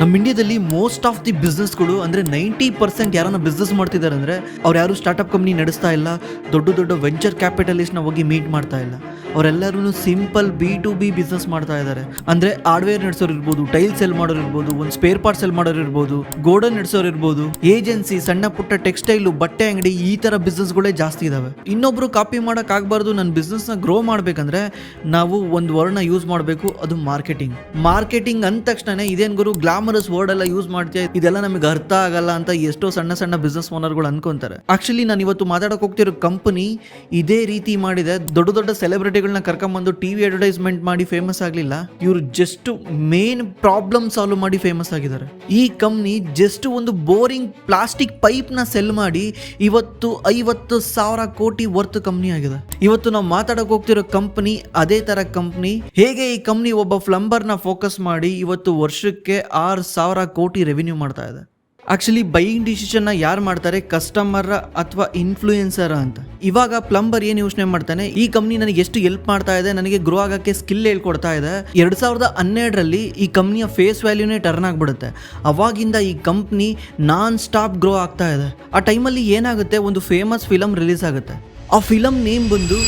ನಮ್ಮ ಇಂಡಿಯಾದಲ್ಲಿ most of the ಬಿಸ್ನೆಸ್ಗಳು ಅಂದರೆ ನೈಂಟಿ ಪರ್ಸೆಂಟ್ ಯಾರನ್ನ ಬಿಸ್ನೆಸ್ ಮಾಡ್ತಿದ್ದಾರೆ ಅಂದರೆ ಅವ್ರು ಯಾರು ಸ್ಟಾರ್ಟಪ್ ಕಂಪ್ನಿ ನಡೆಸ್ತಾ ಇಲ್ಲ, ದೊಡ್ಡ ದೊಡ್ಡ ವೆಂಚರ್ ಕ್ಯಾಪಿಟಲಿಸ್ಟ್ನ ಹೋಗಿ ಮೀಟ್ ಮಾಡ್ತಾ ಇಲ್ಲ. ಅವರೆಲ್ಲರೂ simple B to B business ಮಾಡ್ತಾ ಇದ್ದಾರೆ. ಅಂದ್ರೆ ಹಾರ್ಡ್ವೇರ್ ನಡೆಸೋರು ಇರ್ಬೋದು ಟೈಲ್ ಸೆಲ್ ಮಾಡೋರು ಇರ್ಬೋದು, ಒಂದು ಸ್ಪೇರ್ ಪಾರ್ಟ್ ಸೆಲ್ ಮಾಡೋರು ಇರ್ಬೋದು ಗೋಡನ್ ನಡೆಸೋರು ಇರ್ಬೋದು ಏಜೆನ್ಸಿ ಸಣ್ಣ ಪುಟ್ಟ ಟೆಕ್ಸ್ಟೈಲ್ ಬಟ್ಟೆ ಅಂಗಡಿ ಈ ಥರ ಬಿಸ್ನೆಸ್ಗಳೇ ಜಾಸ್ತಿ ಇದಾವೆ. ಇನ್ನೊಬ್ರು ಕಾಪಿ ಮಾಡಕ್ ಆಗ್ಬಾರ್ದು ನನ್ನ ನ ಗ್ರೋ ಮಾಡ್ಬೇಕಂದ್ರೆ ನಾವು ಒಂದು ನ ಯೂಸ್ ಮಾಡಬೇಕು, ಅದು ಮಾರ್ಕೆಟಿಂಗ್ ಮಾರ್ಕೆಟಿಂಗ್ ಅಂದ ತಕ್ಷಣ ಇದೇನ್ ಗುರು ಗ್ಲಾಮರಸ್ ವರ್ಡ್ ಎಲ್ಲ ಯೂಸ್ ಮಾಡ್ತೀಯ, ಇದೆಲ್ಲ ನಮಗೆ ಅರ್ಥ ಆಗಲ್ಲ ಅಂತ ಎಷ್ಟೋ ಸಣ್ಣ ಸಣ್ಣ ಬಿಸ್ನೆಸ್ ಓನರ್ಗಳು ಅನ್ಕೊಂತಾರೆ. ಆಕ್ಚುಲಿ ನಾನು ಇವತ್ತು ಮಾತಾಡಕ್ ಹೋಗ್ತಿರೋ ಕಂಪನಿ ಇದೇ ರೀತಿ ಮಾಡಿದೆ, ದೊಡ್ಡ ದೊಡ್ಡ ಸೆಲೆಬ್ರಿಟಿಗಳನ್ನ ಕರ್ಕೊಂಬಂದು ಟಿವಿ ಅಡ್ವರ್ಟೈಸ್ಮೆಂಟ್ ಮಾಡಿ ಫೇಮಸ್ ಆಗಲಿಲ್ಲ. ಇವರು ಜಸ್ಟ್ ಮೇನ್ ಪ್ರಾಬ್ಲಮ್ ಸಾಲ್ವ್ ಮಾಡಿ ಫೇಮಸ್ ಆಗಿದ್ದಾರೆ. ಈ ಕಂಪ್ನಿ ಜಸ್ಟ್ ಒಂದು ಬೋರಿಂಗ್ ಪ್ಲಾಸ್ಟಿಕ್ ಪೈಪ್ನ ಸೆಲ್ ಮಾಡಿ ಇವತ್ತು ಐವತ್ತು ಸಾವಿರ ಕೋಟಿ ವರ್ತ್ ಕಂಪ್ನಿ ಆಗಿದೆ. ಇವತ್ತು ನಾವು ಮಾತಾಡಕ್ ಹೋಗ್ತಿರೋ ಕಂಪ್ನಿ ಅದೇ ತರ ಕಂಪ್ನಿ ಹೇಗೆ ಈ ಕಂಪ್ನಿ ಒಬ್ಬ ಪ್ಲಂಬರ್ನ ಫೋಕಸ್ ಮಾಡಿ ಇವತ್ತು ವರ್ಷಕ್ಕೆ ಆರು ಸಾವಿರ ಕೋಟಿ ರೆವಿನ್ಯೂ ಮಾಡ್ತಾ ಇದೆ. ಆಕ್ಚುಲಿ ಬೈಯಿಂಗ್ ಡಿಸಿಷನ್ನ ಯಾರು ಮಾಡ್ತಾರೆ? ಕಸ್ಟಮರ್ ಅಥವಾ ಇನ್ಫ್ಲೂಯೆನ್ಸರ್ ಅಂತ. ಇವಾಗ ಪ್ಲಂಬರ್ ಏನ್ ಯೋಚನೆ ಮಾಡ್ತಾನೆ, ಈ ಕಂಪ್ನಿ ನನಗೆ ಎಷ್ಟು ಹೆಲ್ಪ್ ಮಾಡ್ತಾ ಇದೆ, ನನಗೆ ಗ್ರೋ ಆಗಕ್ಕೆ ಸ್ಕಿಲ್ ಹೇಳ್ಕೊಡ್ತಾ ಇದೆ. ಎರಡ್ ಸಾವಿರದ ಹನ್ನೆರಡರಲ್ಲಿ ಈ ಕಂಪ್ನಿಯ ಫೇಸ್ ವ್ಯಾಲ್ಯೂನೇ ಟರ್ನ್ ಆಗಿಬಿಡುತ್ತೆ. ಅವಾಗಿಂದ ಈ ಕಂಪ್ನಿ ನಾನ್ ಸ್ಟಾಪ್ ಗ್ರೋ ಆಗ್ತಾ ಇದೆ. ಆ ಟೈಮಲ್ಲಿ ಏನಾಗುತ್ತೆ, ಒಂದು ಫೇಮಸ್ ಫಿಲಮ್ ರಿಲೀಸ್ ಆಗುತ್ತೆ. ಆ ಫಿಲಮ್ ನೇಮ್ ಬಂದು